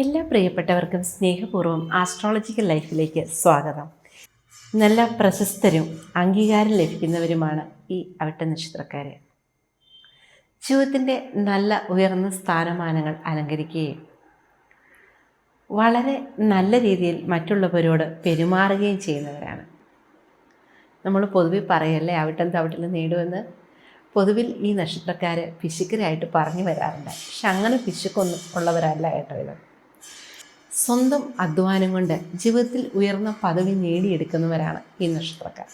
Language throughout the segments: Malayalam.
എല്ലാ പ്രിയപ്പെട്ടവർക്കും സ്നേഹപൂർവം ആസ്ട്രോളജിക്കൽ ലൈഫിലേക്ക് സ്വാഗതം. നല്ല പ്രശസ്തരും അംഗീകാരം ലഭിക്കുന്നവരുമാണ് ഈ അവിട്ട നക്ഷത്രക്കാർ ജീവിതത്തിന്റെ നല്ല ഉയർന്ന സ്ഥാനമാനങ്ങൾ അലങ്കരിക്കുകയും വളരെ നല്ല രീതിയിൽ മറ്റുള്ളവരോട് പെരുമാറുകയും ചെയ്യുന്നവരാണ്. നമ്മൾ പൊതുവിൽ പറയല്ലേ അവിട്ടം തവിട്ടിൽ നേടുമെന്ന്? പൊതുവിൽ ഈ നക്ഷത്രക്കാർ പിശുക്കരായിട്ട് പറഞ്ഞു വരാറുണ്ട്. പക്ഷെ അങ്ങനെ പിശുക്കൊന്നും ഉള്ളവരല്ല കേട്ടോ ഇത്. സ്വന്തം അധ്വാനം കൊണ്ട് ജീവിതത്തിൽ ഉയർന്ന പദവി നേടിയെടുക്കുന്നവരാണ് ഈ നക്ഷത്രക്കാർ.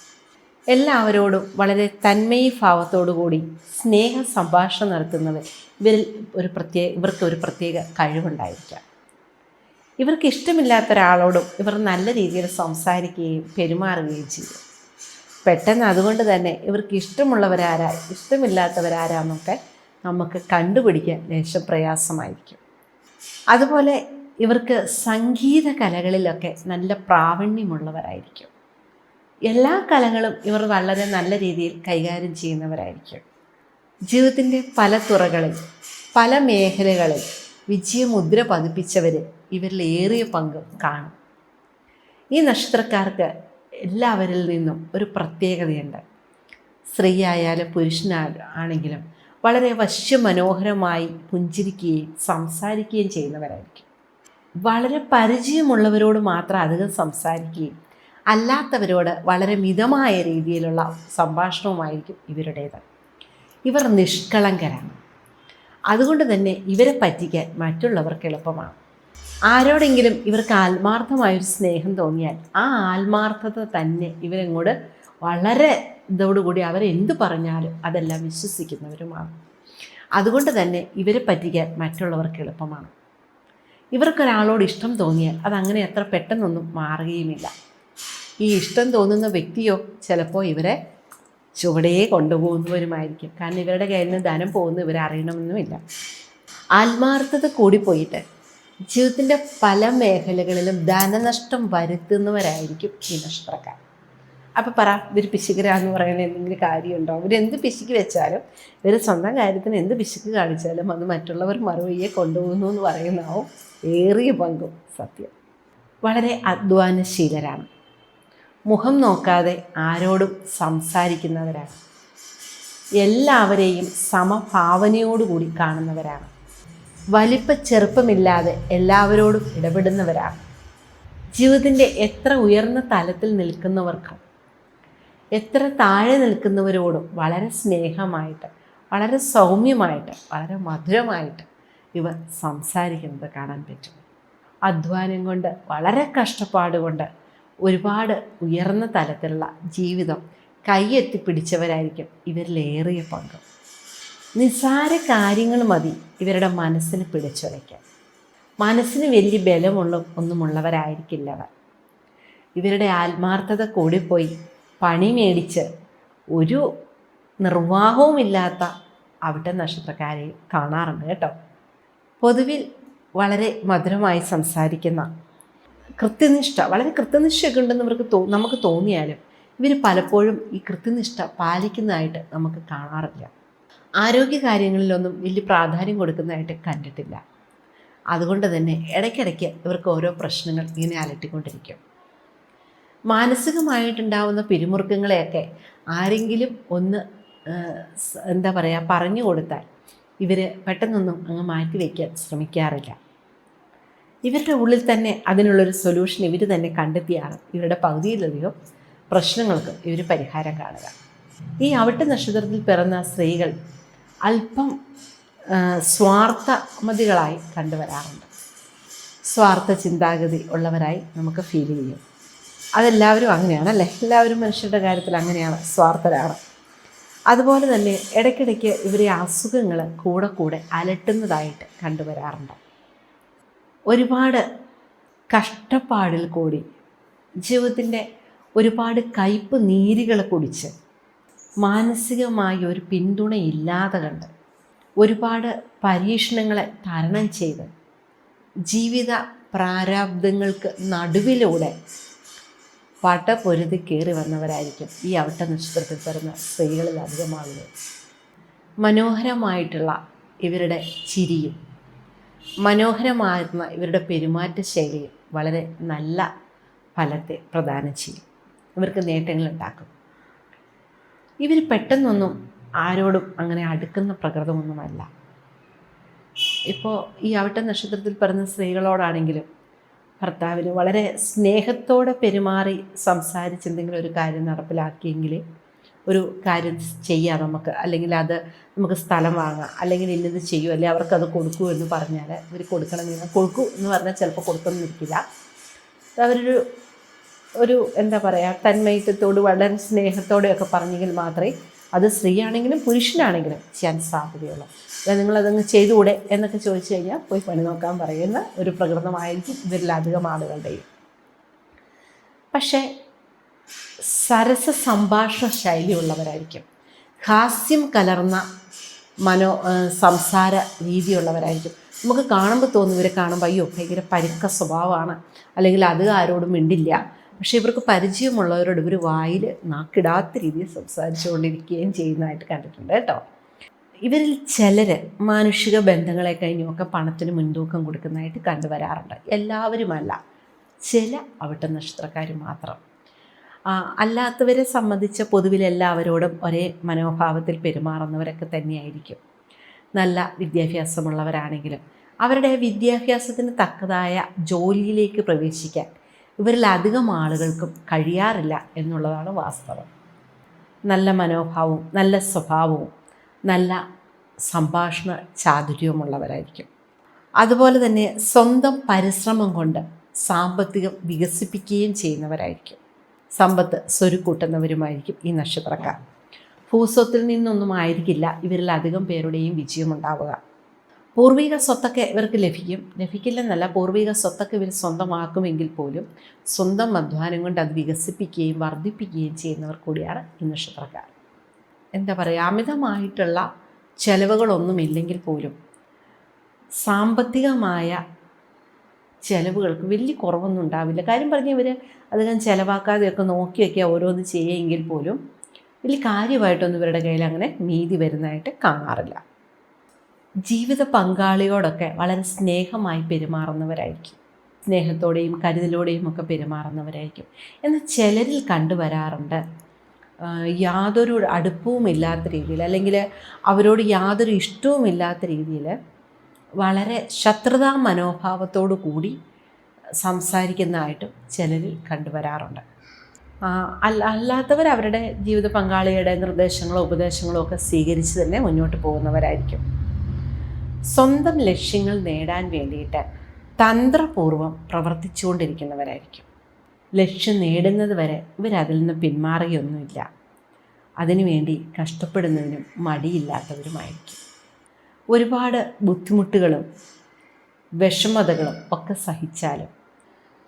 എല്ലാവരോടും വളരെ തന്മയി ഭാവത്തോടുകൂടി സ്നേഹ സംഭാഷണം നടത്തുന്നവർ ഇവരിൽ ഒരു പ്രത്യേക ഇവർക്ക് ഒരു പ്രത്യേക കഴിവുണ്ടായിരിക്കാം. ഇവർക്ക് ഇഷ്ടമില്ലാത്ത ഒരാളോടും ഇവർ നല്ല രീതിയിൽ സംസാരിക്കുകയും പെരുമാറുകയും ചെയ്യും. പെട്ടെന്ന് അതുകൊണ്ട് തന്നെ ഇവർക്ക് ഇഷ്ടമുള്ളവരാരാ ഇഷ്ടമില്ലാത്തവരാരാന്നൊക്കെ നമുക്ക് കണ്ടുപിടിക്കാൻ ലേശം പ്രയാസമായിരിക്കും. അതുപോലെ ഇവർക്ക് സംഗീത കലകളിലൊക്കെ നല്ല പ്രാവീണ്യമുള്ളവരായിരിക്കും. എല്ലാ കലകളും ഇവർ വളരെ നല്ല രീതിയിൽ കൈകാര്യം ചെയ്യുന്നവരായിരിക്കും. ജീവിതത്തിന്റെ പല തുറകളിൽ പല മേഖലകളിൽ വിജയമുദ്ര പതിപ്പിച്ചവർ ഇവരിൽ ഏറിയ പങ്കും കാണും. ഈ നക്ഷത്രക്കാർക്ക് എല്ലാവരിൽ നിന്നും ഒരു പ്രത്യേകതയുണ്ട്. സ്ത്രീ ആയാലും പുരുഷനാണെങ്കിലും വളരെ വശ്യമനോഹരമായി പുഞ്ചിരിക്കുകയും സംസാരിക്കുകയും ചെയ്യുന്നവരായിരിക്കും. വളരെ പരിചയമുള്ളവരോട് മാത്രം അധികം സംസാരിക്കുകയും അല്ലാത്തവരോട് വളരെ മിതമായ രീതിയിലുള്ള സംഭാഷണവുമായിരിക്കും ഇവരുടേത്. ഇവർ നിഷ്കളങ്കരാണ്. അതുകൊണ്ട് തന്നെ ഇവരെ പറ്റിക്കാൻ മറ്റുള്ളവർക്ക് എളുപ്പമാണ്. ആരോടെങ്കിലും ഇവർക്ക് ആത്മാർത്ഥമായൊരു സ്നേഹം തോന്നിയാൽ ആ ആത്മാർത്ഥത തന്നെ ഇവരങ്ങോട്ട് വളരെ ഇതോടുകൂടി അവരെന്ത് പറഞ്ഞാലും അതെല്ലാം വിശ്വസിക്കുന്നവരുമാണ്. അതുകൊണ്ട് തന്നെ ഇവരെ പറ്റിക്കാൻ മറ്റുള്ളവർക്ക് എളുപ്പമാണ്. ഇവർക്കൊരാളോട് ഇഷ്ടം തോന്നിയാൽ അതങ്ങനെ അത്ര പെട്ടെന്നൊന്നും മാറുകയുമില്ല. ഈ ഇഷ്ടം തോന്നുന്ന വ്യക്തിയോ ചിലപ്പോൾ ഇവരെ ചുവടേ കൊണ്ടുപോകുന്നവരുമായിരിക്കും. കാരണം ഇവരുടെ കയ്യിൽ നിന്ന് ധനം പോകുന്ന ഇവരെ അറിയണമെന്നുമില്ല. ആത്മാർത്ഥത കൂടിപ്പോയിട്ട് ജീവിതത്തിന്റെ പല മേഖലകളിലും ധനനഷ്ടം വരുത്തുന്നവരായിരിക്കും ഈ നക്ഷത്രക്കാർ. അപ്പോൾ പറ ഇവർ പിശുക്കരാന്ന് പറയുന്ന എന്തെങ്കിലും കാര്യമുണ്ടോ? എന്ത് പിശുക്ക് വെച്ചാലും ഇവർ സ്വന്തം കാര്യത്തിന് എന്ത് പിശുക്ക് കാണിച്ചാലും അത് മറ്റുള്ളവർ മറുപടിയെ കൊണ്ടുപോകുന്നു എന്ന് പറയുന്നതാവും ഏറിയ പങ്കും സത്യം. വളരെ അധ്വാനശീലരാണ്. മുഖം നോക്കാതെ ആരോടും സംസാരിക്കുന്നവരാണ്. എല്ലാവരെയും സമഭാവനയോടുകൂടി കാണുന്നവരാണ്. വലിപ്പ ചെറുപ്പമില്ലാതെ എല്ലാവരോടും ഇടപെടുന്നവരാണ്. ജീവിതത്തിന്റെ എത്ര ഉയർന്ന തലത്തിൽ നിൽക്കുന്നവർക്കും എത്ര താഴെ നിൽക്കുന്നവരോടും വളരെ സ്നേഹമായിട്ട് വളരെ സൗമ്യമായിട്ട് വളരെ മധുരമായിട്ട് ഇവർ സംസാരിക്കുന്നത് കാണാൻ പറ്റും. അധ്വാനം കൊണ്ട് വളരെ കഷ്ടപ്പാട് കൊണ്ട് ഒരുപാട് ഉയർന്ന തലത്തിലുള്ള ജീവിതം കൈയെത്തി പിടിച്ചവരായിരിക്കും ഇവരിലേറിയ പങ്ക്. നിസ്സാര കാര്യങ്ങൾ മതി ഇവരുടെ മനസ്സിന് പിടിച്ചുലയ്ക്കാൻ. മനസ്സിന് വലിയ ബലമുള്ള ഒന്നുമുള്ളവരായിരിക്കില്ല അവർ ഇവരുടെ ആത്മാർത്ഥത കൂടിപ്പോയി പണി മേടിച്ച് ഒരു നിർവാഹവുമില്ലാത്ത അവിടെ നക്ഷത്രക്കാരെ കാണാറുണ്ട് കേട്ടോ. പൊതുവിൽ വളരെ മധുരമായി സംസാരിക്കുന്ന കൃത്യനിഷ്ഠ വളരെ കൃത്യനിഷ്ഠയൊക്കെ ഉണ്ടെന്ന് ഇവർക്ക് തോ നമുക്ക് തോന്നിയാലും ഇവർ പലപ്പോഴും ഈ കൃത്യനിഷ്ഠ പാലിക്കുന്നതായിട്ട് നമുക്ക് കാണാറില്ല. ആരോഗ്യ കാര്യങ്ങളിലൊന്നും വലിയ പ്രാധാന്യം കൊടുക്കുന്നതായിട്ട് കണ്ടിട്ടില്ല. അതുകൊണ്ട് തന്നെ ഇടയ്ക്കിടയ്ക്ക് ഇവർക്ക് ഓരോ പ്രശ്നങ്ങൾ ഇങ്ങനെ അലട്ടിക്കൊണ്ടിരിക്കും. മാനസികമായിട്ടുണ്ടാവുന്ന പിരിമുറുക്കങ്ങളെയൊക്കെ ആരെങ്കിലും ഒന്ന് എന്താ പറയുക പറഞ്ഞു കൊടുത്താൽ ഇവർ പെട്ടെന്നൊന്നും അങ്ങ് മാറ്റി വയ്ക്കാൻ ശ്രമിക്കാറില്ല. ഇവരുടെ ഉള്ളിൽ തന്നെ അതിനുള്ളൊരു സൊല്യൂഷൻ ഇവർ തന്നെ കണ്ടെത്തിയാണ്. ഇവരുടെ പകുതിയിലധികം പ്രശ്നങ്ങൾക്ക് ഇവർ പരിഹാരം കാണുക. ഈ അവിട്ട നക്ഷത്രത്തിൽ പിറന്ന സ്ത്രീകൾ അല്പം സ്വാർത്ഥമതികളായി കണ്ടുവരാറുണ്ട്. സ്വാർത്ഥ ചിന്താഗതി ഉള്ളവരായി നമുക്ക് ഫീൽ ചെയ്യും. അതെല്ലാവരും അങ്ങനെയാണ് അല്ലേ എല്ലാവരും മനുഷ്യരുടെ കാര്യത്തിൽ അങ്ങനെയാണ് സ്വാർത്ഥരാണ്. അതുപോലെ തന്നെ ഇടയ്ക്കിടയ്ക്ക് ഇവരെ അസുഖങ്ങൾ കൂടെ കൂടെ അലട്ടുന്നതായിട്ട് കണ്ടുവരാറുണ്ട്. ഒരുപാട് കഷ്ടപ്പാടിൽ കൂടി ജീവിതത്തിന്റെ ഒരുപാട് കയ്പ് നീരുകൾ കുടിച്ച് മാനസികമായ ഒരു പിന്തുണയില്ലാതെ കണ്ട് ഒരുപാട് പരീക്ഷണങ്ങളെ തരണം ചെയ്ത് ജീവിത പ്രാരാബ്ദങ്ങൾക്ക് നടുവിലൂടെ പടപൊരുതി കയറി വന്നവരായിരിക്കും ഈ അവിട്ട നക്ഷത്രത്തിൽ പിറന്ന സ്ത്രീകളിൽ അധികമാകുന്നത് മനോഹരമായിട്ടുള്ള ഇവരുടെ ചിരിയും മനോഹരമായിരുന്ന ഇവരുടെ പെരുമാറ്റ ശൈലിയും വളരെ നല്ല ഫലത്തെ പ്രദാനം ചെയ്യും. ഇവർക്ക് നേട്ടങ്ങൾ ഉണ്ടാക്കും. ഇവർ പെട്ടെന്നൊന്നും ആരോടും അങ്ങനെ അടുക്കുന്ന പ്രകൃതമൊന്നുമല്ല. ഇപ്പോൾ ഈ അവിട്ട നക്ഷത്രത്തിൽ പറഞ്ഞ സ്ത്രീകളോടാണെങ്കിലും ഭർത്താവിന് വളരെ സ്നേഹത്തോടെ പെരുമാറി സംസാരിച്ച് എന്തെങ്കിലും ഒരു കാര്യം നടപ്പിലാക്കിയെങ്കിൽ ഒരു കാര്യം ചെയ്യാം നമുക്ക്. അല്ലെങ്കിൽ അത് നമുക്ക് സ്ഥലം വാങ്ങാം. അല്ലെങ്കിൽ ഇന്നത് ചെയ്യൂ. അല്ലെങ്കിൽ അവർക്കത് കൊടുക്കൂ എന്ന് പറഞ്ഞാൽ ഇവർ കൊടുക്കണമെന്ന് കൊടുക്കൂ എന്ന് പറഞ്ഞാൽ ചിലപ്പോൾ കൊടുക്കുന്നിരിക്കില്ല അവരൊരു ഒരു എന്താ പറയുക തന്മയത്വത്തോട് വളരെ സ്നേഹത്തോടെയൊക്കെ പറഞ്ഞെങ്കിൽ മാത്രമേ അത് സ്ത്രീയാണെങ്കിലും പുരുഷനാണെങ്കിലും ചെയ്യാൻ സാധ്യതയുള്ളൂ. അതായത് നിങ്ങളതങ്ങ് ചെയ്തുകൂടെ എന്നൊക്കെ ചോദിച്ചു കഴിഞ്ഞാൽ പോയി പണി നോക്കാൻ പറയുന്ന ഒരു പ്രകൃതമായിരിക്കും ഇവരിലധികം ആളുകളുടെയും. പക്ഷേ സരസ സംഭാഷണ ശൈലിയുള്ളവരായിരിക്കും ഹാസ്യം കലർന്ന മനോ സംസാര രീതിയുള്ളവരായിരിക്കും നമുക്ക് കാണുമ്പോൾ തോന്നും ഇവരെ കാണുമ്പോൾ അയ്യോ ഭയങ്കര പരുക്ക സ്വഭാവമാണ്. അല്ലെങ്കിൽ അത് ആരോടും മിണ്ടില്ല. പക്ഷേ ഇവർക്ക് പരിചയമുള്ളവരോട് ഇവർ വായിൽ നാക്കിടാത്ത രീതിയിൽ സംസാരിച്ചുകൊണ്ടിരിക്കുകയും ചെയ്യുന്നതായിട്ട് കണ്ടിട്ടുണ്ട് കേട്ടോ. ഇവരിൽ ചിലർ മാനുഷിക ബന്ധങ്ങളെ കഴിഞ്ഞുമൊക്കെ പണത്തിന് മുൻതൂക്കം കൊടുക്കുന്നതായിട്ട് കണ്ടുവരാറുണ്ട് എല്ലാവരുമല്ല ചില അവിട്ട നക്ഷത്രക്കാർ മാത്രം. അല്ലാത്തവരെ സംബന്ധിച്ച് പൊതുവിൽ എല്ലാവരോടും ഒരേ മനോഭാവത്തിൽ പെരുമാറുന്നവരൊക്കെ തന്നെയായിരിക്കും. നല്ല വിദ്യാഭ്യാസമുള്ളവരാണെങ്കിലും അവരുടെ വിദ്യാഭ്യാസത്തിന് തക്കതായ ജോലിയിലേക്ക് പ്രവേശിക്കാൻ ഇവരിൽ അധികം ആളുകൾക്കും കഴിയാറില്ല എന്നുള്ളതാണ് വാസ്തവം. നല്ല മനോഭാവവും നല്ല സ്വഭാവവും നല്ല സംഭാഷണ ചാതുര്യവുമുള്ളവരായിരിക്കും. അതുപോലെ തന്നെ സ്വന്തം പരിശ്രമം കൊണ്ട് സാമ്പത്തികം വികസിപ്പിക്കുകയും ചെയ്യുന്നവരായിരിക്കും. സമ്പത്ത് സ്വരുക്കൂട്ടുന്നവരുമായിരിക്കും ഈ നക്ഷത്രക്കാർ. ഭൂസ്വത്തിൽ നിന്നൊന്നും ആയിരിക്കില്ല ഇവരിൽ അധികം പേരുടെയും വിജയമുണ്ടാവുക പൂർവിക സ്വത്തൊക്കെ ഇവർക്ക് ലഭിക്കും. ലഭിക്കില്ലെന്നല്ല പൂർവിക സ്വത്തൊക്കെ ഇവർ സ്വന്തമാക്കുമെങ്കിൽ പോലും സ്വന്തം അധ്വാനം കൊണ്ട് അത് വികസിപ്പിക്കുകയും വർദ്ധിപ്പിക്കുകയും ചെയ്യുന്നവർ കൂടിയാണ് ഈ നക്ഷത്രക്കാർ എന്താ പറയുക? അമിതമായിട്ടുള്ള ചെലവുകളൊന്നുമില്ലെങ്കിൽ പോലും സാമ്പത്തികമായ ചിലവുകൾക്ക് വലിയ കുറവൊന്നും ഉണ്ടാവില്ല. കാര്യം പറഞ്ഞ് ഇവർ അധികം ചിലവാക്കാതെയൊക്കെ നോക്കിയൊക്കെ ഓരോന്ന് ചെയ്യുമെങ്കിൽ പോലും വലിയ കാര്യമായിട്ടൊന്നും ഇവരുടെ കയ്യിൽ അങ്ങനെ നീതി വരുന്നതായിട്ട് കാണാറില്ല. ജീവിത പങ്കാളിയോടൊക്കെ വളരെ സ്നേഹമായി പെരുമാറുന്നവരായിരിക്കും. സ്നേഹത്തോടെയും കരുതലോടെയും ഒക്കെ പെരുമാറുന്നവരായിരിക്കും. എന്നാൽ ചിലരിൽ കണ്ടുവരാറുണ്ട്. യാതൊരു അടുപ്പവും ഇല്ലാത്ത രീതിയിൽ അല്ലെങ്കിൽ അവരോട് യാതൊരു ഇഷ്ടവും ഇല്ലാത്ത രീതിയിൽ വളരെ ശത്രുതാ മനോഭാവത്തോടു കൂടി സംസാരിക്കുന്നതായിട്ടും ചിലരിൽ കണ്ടുവരാറുണ്ട്. അല്ല അല്ലാത്തവർ അവരുടെ ജീവിത പങ്കാളിയുടെ നിർദ്ദേശങ്ങളോ ഉപദേശങ്ങളോ ഒക്കെ സ്വീകരിച്ച് തന്നെ മുന്നോട്ട് പോകുന്നവരായിരിക്കും. സ്വന്തം ലക്ഷ്യങ്ങൾ നേടാൻ വേണ്ടിയിട്ട് തന്ത്രപൂർവം പ്രവർത്തിച്ചുകൊണ്ടിരിക്കുന്നവരായിരിക്കും. ലക്ഷ്യം നേടുന്നത് വരെ ഇവരതിൽ നിന്ന് പിന്മാറുകയൊന്നുമില്ല. അതിനുവേണ്ടി കഷ്ടപ്പെടുന്നതിനും മടിയില്ലാത്തവരുമായിരിക്കും. ഒരുപാട് ബുദ്ധിമുട്ടുകളും വിഷമതകളും ഒക്കെ സഹിച്ചാലും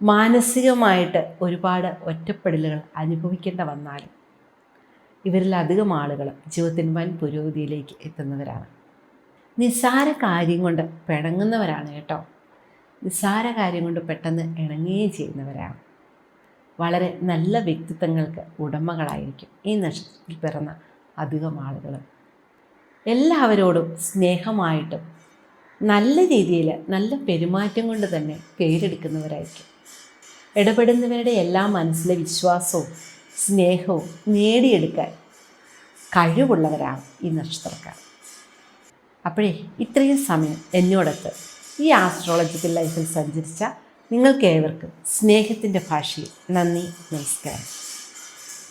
മാനസികമായിട്ട് ഒരുപാട് ഒറ്റപ്പെടലുകൾ അനുഭവിക്കേണ്ട വന്നാലും ഇവരിലധികം ആളുകൾ ജീവിതത്തിന് വൻ പുരോഗതിയിലേക്ക് എത്തുന്നവരാണ്. നിസ്സാര കാര്യം കൊണ്ട് പിണങ്ങുന്നവരാണ് കേട്ടോ. നിസ്സാര കാര്യം കൊണ്ട് പെട്ടെന്ന് ഇണങ്ങുകയും ചെയ്യുന്നവരാണ്. വളരെ നല്ല വ്യക്തിത്വങ്ങൾക്ക് ഉടമകളായിരിക്കും ഈ നക്ഷത്രത്തിൽ പിറന്ന അധികം ആളുകൾ. എല്ലാവരോടും സ്നേഹമായിട്ടും നല്ല രീതിയിൽ നല്ല പെരുമാറ്റം കൊണ്ട് തന്നെ പേരെടുക്കുന്നവരായിരിക്കും. ഇടപെടുന്നവരുടെ എല്ലാ മനസ്സിലെ വിശ്വാസവും സ്നേഹവും നേടിയെടുക്കാൻ കഴിവുള്ളവരാണ് ഈ നക്ഷത്രക്കാർ. അപ്പോഴേ ഇത്രയും സമയം എന്നോടൊത്ത് ഈ ആസ്ട്രോളജിക്കൽ ലൈഫിൽ സഞ്ചരിച്ച നിങ്ങൾക്കേവർക്കും സ്നേഹത്തിന്റെ ഭാഷയിൽ നന്ദി നമസ്കാരം.